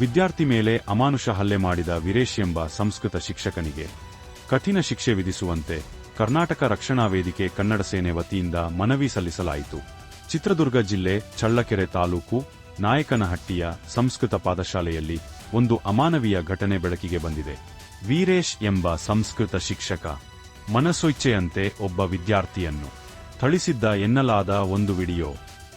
ವಿದ್ಯಾರ್ಥಿ ಮೇಲೆ ಅಮಾನುಷ ಹಲ್ಲೆ ಮಾಡಿದ ವೀರೇಶ್ ಎಂಬ ಸಂಸ್ಕೃತ ಶಿಕ್ಷಕನಿಗೆ ಕಠಿಣ ಶಿಕ್ಷೆ ವಿಧಿಸುವಂತೆ ಕರ್ನಾಟಕ ರಕ್ಷಣಾ ವೇದಿಕೆ ಕನ್ನಡ ಸೇನೆ ವತಿಯಿಂದ ಮನವಿ ಸಲ್ಲಿಸಲಾಯಿತು. ಚಿತ್ರದುರ್ಗ ಜಿಲ್ಲೆ ಚಳ್ಳಕೆರೆ ತಾಲೂಕು ನಾಯಕನಹಟ್ಟಿಯ ಸಂಸ್ಕೃತ ಪಾದಶಾಲೆಯಲ್ಲಿ ಒಂದು ಅಮಾನವೀಯ ಘಟನೆ ಬೆಳಕಿಗೆ ಬಂದಿದೆ. ವೀರೇಶ್ ಎಂಬ ಸಂಸ್ಕೃತ ಶಿಕ್ಷಕ ಮನಸ್ಸೊಚ್ಛೆಯಂತೆ ಒಬ್ಬ ವಿದ್ಯಾರ್ಥಿಯನ್ನು ಥಳಿಸಿದ್ದ ಎನ್ನಲಾದ ಒಂದು ವಿಡಿಯೋ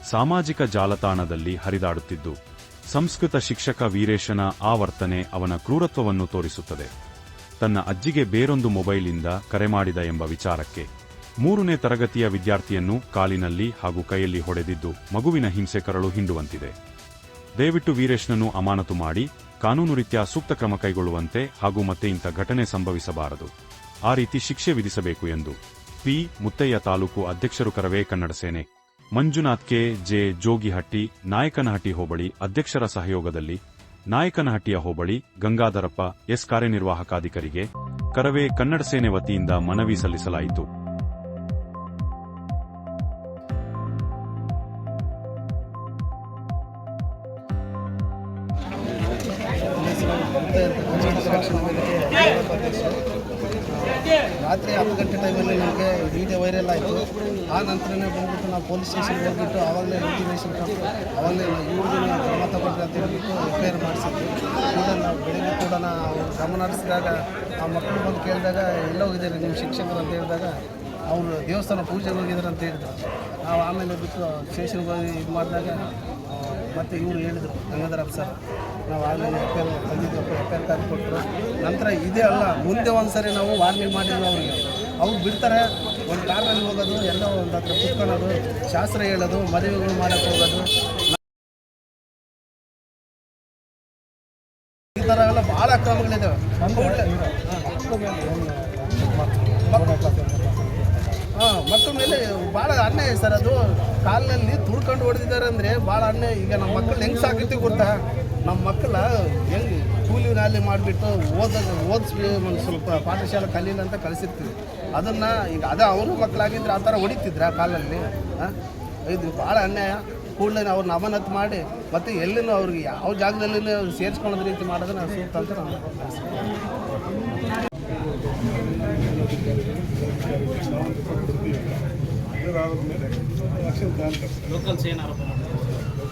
ಸಾಮಾಜಿಕ ಜಾಲತಾಣದಲ್ಲಿ ಹರಿದಾಡುತ್ತಿದ್ದು ಸಂಸ್ಕೃತ ಶಿಕ್ಷಕ ವೀರೇಶನ ಆ ವರ್ತನೆ ಅವನ ಕ್ರೂರತ್ವವನ್ನು ತೋರಿಸುತ್ತದೆ. ತನ್ನ ಅಜ್ಜಿಗೆ ಬೇರೊಂದು ಮೊಬೈಲಿಂದ ಕರೆ ಮಾಡಿದ ಎಂಬ ವಿಚಾರಕ್ಕೆ ಮೂರನೇ ತರಗತಿಯ ವಿದ್ಯಾರ್ಥಿಯನ್ನು ಕಾಲಿನಲ್ಲಿ ಹಾಗೂ ಕೈಯಲ್ಲಿ ಹೊಡೆದಿದ್ದು ಮಗುವಿನ ಹಿಂಸೆ ಕರಳು ಹಿಂಡುವಂತಿದೆ. ದಯವಿಟ್ಟು ವೀರೇಶ್ನನ್ನು ಅಮಾನತು ಮಾಡಿ, ಕಾನೂನು ರೀತ್ಯ ಸೂಕ್ತ ಕ್ರಮ ಕೈಗೊಳ್ಳುವಂತೆ ಹಾಗೂ ಮತ್ತೆ ಇಂಥ ಘಟನೆ ಸಂಭವಿಸಬಾರದು. ಆ ರೀತಿ ಶಿಕ್ಷೆ ವಿಧಿಸಬೇಕು ಎಂದು ಪಿ ಮುತ್ತಯ್ಯ ತಾಲೂಕು ಅಧ್ಯಕ್ಷರು ಕರವೇ ಕನ್ನಡ ಸೇನೆ ಮಂಜುನಾಥ್ ಕೆ ಜೆ ಜೋಗಿಹಟ್ಟಿ, ನಾಯಕನಹಟ್ಟಿ ಹೋಬಳಿ ಅಧ್ಯಕ್ಷರ ಸಹಯೋಗದಲ್ಲಿ, ನಾಯಕನಹಟ್ಟಿಯ ಹೋಬಳಿ ಗಂಗಾಧರಪ್ಪ ಎಸ್ ಕಾರ್ಯನಿರ್ವಾಹಕಾಧಿಕಾರಿಗೆ ಕರವೇ ಕನ್ನಡ ಸೇನೆ ವತಿಯಿಂದ ಮನವಿ ಸಲ್ಲಿಸಲಾಯಿತು. ರಾತ್ರಿ ಹತ್ತು ಗಂಟೆ ಟೈಮಲ್ಲಿ ನಮಗೆ ವಿಡಿಯೋ ವೈರಲ್ ಆಯಿತು. ಆ ನಂತರನೇ ಬಂದ್ಬಿಟ್ಟು ನಾವು ಪೊಲೀಸ್ ಸ್ಟೇಷನ್ಗೆ ಹೋಗ್ಬಿಟ್ಟು ಆವಾಗಲೇ ಇಂಟಿಮೇಷನ್ ಕೊಟ್ಟು ಆವಾಗಲೇ ಇವ್ರಿಗೆ ಕ್ರಮ ತಗೊಂಡ್ರೆ ಅಂತ ಹೇಳ್ಬಿಟ್ಟು ರಿಪೇರ್ ಮಾಡಿಸಿದ್ವಿ. ಕೂಡ ನಾವು ಬೆಳಿಗ್ಗೆ ಕೂಡ ನಾವು ಗಮನ ಹರಿಸಿದಾಗ, ಆ ಮಕ್ಕಳು ಬಂದು ಕೇಳಿದಾಗ, ಎಲ್ಲ ನಿಮ್ಮ ಶಿಕ್ಷಕರು? ಅಂತ ಹೇಳಿದಾಗ, ಅವರು ದೇವಸ್ಥಾನ ಪೂಜೆಗೆ ಹೋಗಿದ್ದಾರೆ ಅಂತ ಹೇಳಿದ್ರು. ನಾವು ಆಮೇಲೆ ಬಿಟ್ಟು ಸ್ಟೇಷನ್ಗೆ ಹೋಗಿ ಇದು ಮಾಡಿದಾಗ ಮತ್ತು ಇವರು ಹೇಳಿದರು ಗಂಗಾಧರ ಸರ್ ನಾವು ಆಗಲೇ ಎಫ್ ಎಲ್ ಆರ್ ತಂದಿದ್ದೀವಿ ಎಫ್ ಎಲ್ ಕಾರ್ಡ್ ಕೊಟ್ಟರು ನಂತರ ಇದೇ ಅಲ್ಲ ಮುಂದೆ ಒಂದು ಸರಿ ನಾವು ವಾರ್ನಿಂಗ್ ಮಾಡಿದ್ವಿ ಅವರಿಗೆ. ಅವ್ರು ಬಿಡ್ತಾರೆ ಒಂದು ಕಾರಲ್ಲಿ ಹೋಗೋದು ಎಲ್ಲ ಒಂದು ಹತ್ರ ಕುತ್ಕೊಳ್ಳೋದು ಶಾಸ್ತ್ರ ಹೇಳೋದು ಮದುವೆಗಳು ಮಾಡೋಕ್ಕೆ ಹೋಗೋದು. ಈ ಥರ ಎಲ್ಲ ಭಾಳ ಕ್ರಮಗಳಿದ್ದಾವೆ ಹಾಂ, ಮತ್ತೊಮ್ಮೆ ಭಾಳ ಅನ್ಯಾಯ ಸರ್ ಅದು. ಕಾಲಿನಲ್ಲಿ ತುಳ್ಕೊಂಡು ಹೊಡೆದಿದ್ದಾರೆ ಅಂದರೆ ಭಾಳ ಅನ್ಯಾಯ ಈಗ ನಮ್ಮ ಮಕ್ಕಳು ಹೆಂಗೆ ಸಾಕಿರ್ತೀವಿ ಗೊತ್ತಾ? ನಮ್ಮ ಮಕ್ಕಳ ಹೆಂಗೆ ಕೂಲಿ ನಾಲಿ ಮಾಡಿಬಿಟ್ಟು ಓದ ಒಂದು ಸ್ವಲ್ಪ ಪಾಠಶಾಲೆ ಕಲೀಲಿ ಅಂತ ಕಳಿಸಿರ್ತೀವಿ. ಅದನ್ನು ಈಗ ಅದೇ ಅವರು ಮಕ್ಕಳಾಗಿದ್ದರೆ ಆ ಥರ ಹೊಡಿತಿದ್ರು ಆ ಕಾಲಲ್ಲಿ? ಹಾಂ? ಇದು ಭಾಳ ಅನ್ಯಾಯ ಕೂಡಲೇ ಅವ್ರನ್ನ ಅಮಾನತ್ ಮಾಡಿ ಮತ್ತು ಎಲ್ಲಿನೂ ಅವ್ರಿಗೆ ಯಾವ ಜಾಗದಲ್ಲಿ ಸೇರಿಸ್ಕೊಳ್ಳೋದ್ ರೀತಿ ಮಾಡೋದನ್ನ ಸೂಕ್ತ ಅಂತ ನಾವು ಭಾವಿಸ್ತೀವಿ. ಮೇಲೆ ಆಕ್ಷನ್ ತಗೊಂತಾರೆ ಲೋಕಲ್ಸ್ ಏನು ಆರೋಪ ಮಾಡ್ತಾರೆ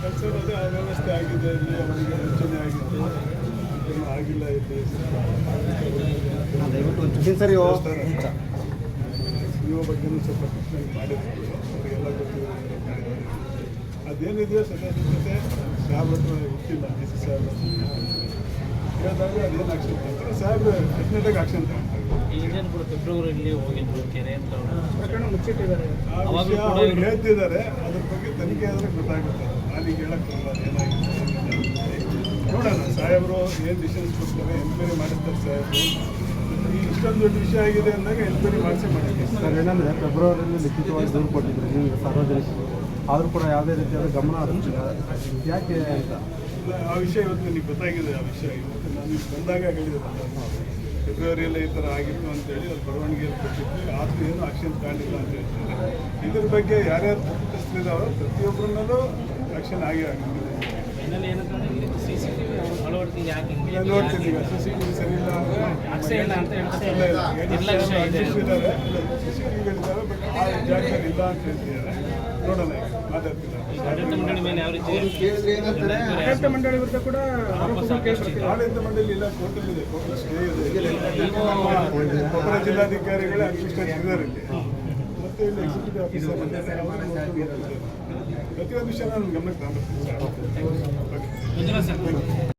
ಕೆಲಸ ಅದೇ ಅವ್ಯವಸ್ಥೆ ಆಗಿದೆ ಇಲ್ಲಿ ಅವರಿಗೆ ವಂಚನೆ ಆಗಿದೆ ಏನು ಆಗಿಲ್ಲ ಇಲ್ಲಿ ಇವ ಬಗ್ಗೆನೂ ಸ್ವಲ್ಪ ಪ್ರಶ್ನೆ ಮಾಡಿರ್ತೀವಿ ಅವರಿಗೆಲ್ಲ ಗೊತ್ತಿದೆ ಅದೇನಿದೆಯೋ ಸದ್ಯತೆ ಸಾಹೇಬ್ ಹತ್ರ ಗೊತ್ತಿಲ್ಲ ಡಿ ಸಿ ಸಾಹೇಬ್ ಹೇಳಿದಾಗ ಅದೇನು ಆಕ್ಷನ್ ತಗೊಂತಾರೆ ಸಾಹೇಬ್ ಡೆಫಿನೆಟಾಗಿ ಆಕ್ಷನ್ ತಗೊಂತಾರೆ ಏಜೆಂಟ್ ಕೂಡ ಫೆಬ್ರವರಿಯಲ್ಲಿ ಹೋಗಿದ್ರು ಕೆರೆ ಅಂತ ಆ ಮುಚ್ಚಿಟ್ಟಿದ್ದಾರೆ ಅವ್ರು ಹೇಳ್ತಿದ್ದಾರೆ. ಅದ್ರ ಬಗ್ಗೆ ತನಿಖೆ ಆದ್ರೆ ಗೊತ್ತಾಗುತ್ತೆ. ನಾನೀಗ ಹೇಳಕ್ಕೆ ಬರಲ್ಲ ಏನಾಗಿದೆ ನೋಡೋಣ ಸಾಹೇಬರು ಏನು ಡಿಸಿಷನ್ಸ್ ಕೊಡ್ತಾರೆ ಎನ್ಕ್ವೈರಿ ಮಾಡಿರ್ತಾರೆ ಸಾಹೇಬರು. ಈ ಇಷ್ಟೊಂದು ದೊಡ್ಡ ವಿಷಯ ಆಗಿದೆ ಅಂದಾಗ ಎನ್ಕ್ವೈರಿ ಮಾಡಿಸಿ ಮಾಡಿದ್ದೆ ಸರ್ ಏನಂದರೆ ಫೆಬ್ರವರಿಯಲ್ಲಿ ಲಿಖಿತವಾಗಿ ದೂರು ಕೊಟ್ಟಿದ್ರು ನೀವು ಸಾರ್ವಜನಿಕರು. ಆದರೂ ಕೂಡ ಯಾವುದೇ ರೀತಿಯಾದ ಗಮನ ಹರಿಸಿಲ್ಲ. ಯಾಕೆ ಅಂತ ಆ ವಿಷಯ ಇವತ್ತು ನನಗೆ ಗೊತ್ತಾಗಿದೆ ಆ ವಿಷಯ ಇವತ್ತು ನಾನು ಬಂದಾಗ. ಹೇಳಿದೆ ಫೆಬ್ರವರಿಯಲ್ಲಿ ಈ ಥರ ಆಗಿತ್ತು ಅಂತೇಳಿ, ಅದು ಬರವಣಿಗೆಯಲ್ಲಿ ಕೊಟ್ಟಿದ್ವಿ ಆದರೂ ಏನು ಆಕ್ಷನ್ ಕಾಣಲಿಲ್ಲ ಅಂತ ಹೇಳ್ತಾರೆ. ಇದ್ರ ಬಗ್ಗೆ ಯಾರ್ಯಾರು ತಪ್ಪಿತಸ್ಥರಿದ್ದಾರೋ ಪ್ರತಿಯೊಬ್ಬರನ್ನೂ ಆಕ್ಷನ್ ಆಗೇ ಆಗಿದೆ. ನೋಡ್ತೀನಿ ಈಗ ಸರಿ ಇಲ್ಲ ಅಕ್ಷಯ ಇಲ್ಲ ಅಂತ ಹೇಳ್ತಾರೆ ಇಲ್ಲ. ಇಲ್ಲ ನಿರ್ಲಕ್ಷ್ಯ ಇದೆ ಇದ್ದಾರೆ ಸಿ ಸಿ ಟಿ ವಿಗಳಿದ್ದಾವೆ ಬಟ್ ಆ ಜಾಗದಲ್ಲಿ ಇಲ್ಲ ಅಂತ ಹೇಳ್ತಿದ್ದಾರೆ. ನೋಡೋಣ ಆಡಳಿತ ಮಂಡಳಿ ವಿರುದ್ಧ ಕೂಡ ಆಡಳಿತ ಮಂಡಳಿ ಇಲ್ಲ ಸ್ಟೇ ಇದೆ. ಕೊಪ್ಪಳ ಜಿಲ್ಲಾಧಿಕಾರಿಗಳೇ ಇದ್ದಾರೆ ಮತ್ತೆ ಇಲ್ಲಿ ಎಕ್ಸಿಕ್ಯೂಟಿವ್ ಆಫೀಸರ್ ಪ್ರತಿಯೊಂದು ವಿಷಯ ನಾನು ಗಮನಕ್ಕೆ ತಗೊಂಡ್ಬರ್ತೀನಿ